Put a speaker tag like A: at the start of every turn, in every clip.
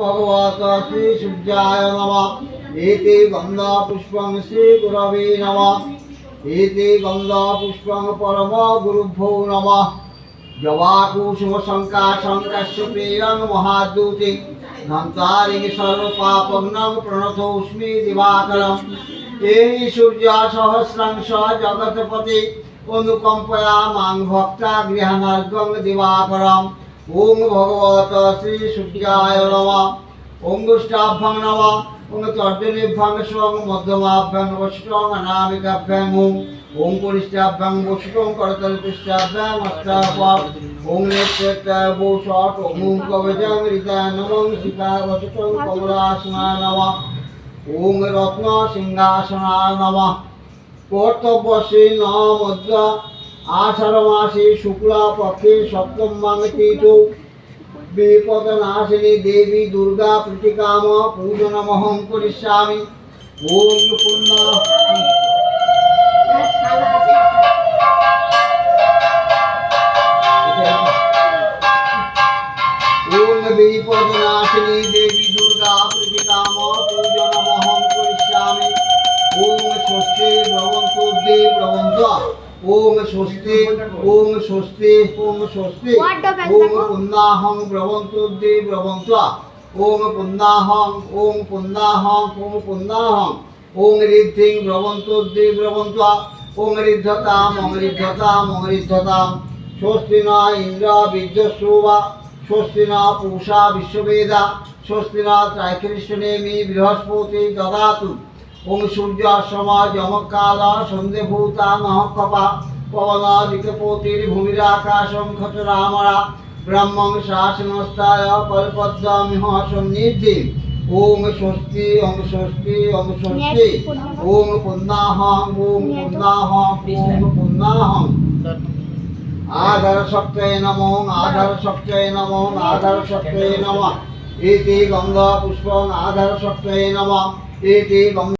A: श्री सूर्याय नम एते गंगा पुष्पं श्री गुरवे नम एते गंगा पुष्पं परम गुरुभ्यो नम जवाकुसुम शङ्का शङ्कस्य प्रेरं महाद्यूते धन्तारिं सर्वपापग्नं प्रणतोऽस्मि दिवाकरं ये सूर्या सहस्रं स जगत्पते अनुकम्पया मां भक्ता गृहनर्गं दिवाकरम् ওং ভগবত শ্রী সূর্যায় নম অঙ্গুষ্টাভ্যাং নম। ওং তর্জনীভ্যাং স্বং মধ্যমাভ্যাং বষ্টং অনামিকাভ্যাং ওং। ওং পরিষ্টাভ্যাং বষ্টং করতলপৃষ্টাভ্যাং অষ্টাভ্যাং। ওং নেত্রেত্রায় বৌষট ওং কবজং হৃদয় নমং। শিখা বষ্টং কমলাসনা নমঃ। ওং রত্ন সিংহাসনায় নমঃ। কর্তব্যশ্রী নমদ্র আষাঢ় মাসে শুক্লা পক্ষে সপ্তম মাঙ্গতীত বিপদনাশিনী দেবী দুর্গা প্রীতিকাম পূজনমহং করিষ্যামি ওং পুণ্য ওং বিপদনাশিনী দেবী দুর্গা প্রীতিকাম পূজনমহং করিষ্যামি ওম স্বস্তি ভ্রবন্তু দেব ভ্রবন্ত ওম স্বস্তি ওম স্বস্তি ওম স্বস্তি ওম পুন্নাহং ভ্রবন্তু দেব ভ্রবন্ত ওম পুন্নাহং ওম পুন্নাহং ওম পুন্নাহং ওম ঋদ্ধিং ভ্রবন্তু দেব ভ্রবন্ত ওম ঋদ্ধতাম ওম ঋদ্ধতাম ওম ঋদ্ধতাম স্বস্তি ন ইন্দ্র বিদ্যশ্রুবা স্বস্তি ন পূষা বিশ্ববেদা স্বস্তি ন ত্রাইকৃষ্ণেমি বৃহস্পতি দদাতু ওম সূর্য সমা যমকাল সন্ধেভূতা নহকপা পবন দিকপতির ভূমিরাকাশম খচরামরা ব্রহ্মং শাসনস্তায় কল্পদ্যমিহ সন্নিধি ওম স্বস্তি ওম স্বস্তি ওম স্বস্তি। ওম পুন্নাহং ওম পুন্নাহং ওম পুন্নাহং আধার শক্তয়ে নমো আধার শক্তয়ে নমো আধার শক্তয়ে নমঃ। এতে গঙ্গা পুষ্পং আধার শক্তয়ে নমঃ। এতে গঙ্গা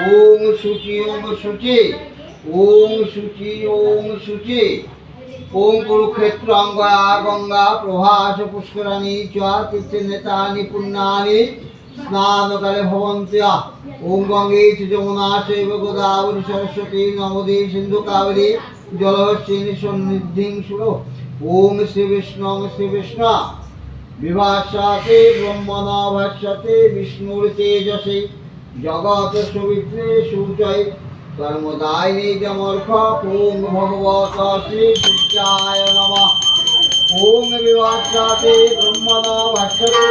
A: ওম শুচি ওম শুচি ওম শুচি ওম শুচি ওম কুরুক্ষেত্র অঙ্গয়া গঙ্গা, প্রভাস, পুষ্করাণী চ তীর্থনেতানি পুণ্যানি, স্নানকালে ভবন্ত্যা। ওম গঙ্গে যমুনা শৈব গোদাবরী সরস্বতী নমদী সিন্ধু কাবেরী জলহস্যিনী সন্নিধিং সুর ওম শ্রী বিষ্ণু শ্রী বিষ্ণু। বিভাষাতে ব্রহ্মণ ভাষ্যতে বিষ্ণুর তেজসে। জগৎ সুবিত্রে সূচয় কর্মদায়ী যমর্খ ওম ভগবত শ্রী সূর্যায় নম। ওম বিভাষাতে ব্রহ্মণ ভাষ্যতে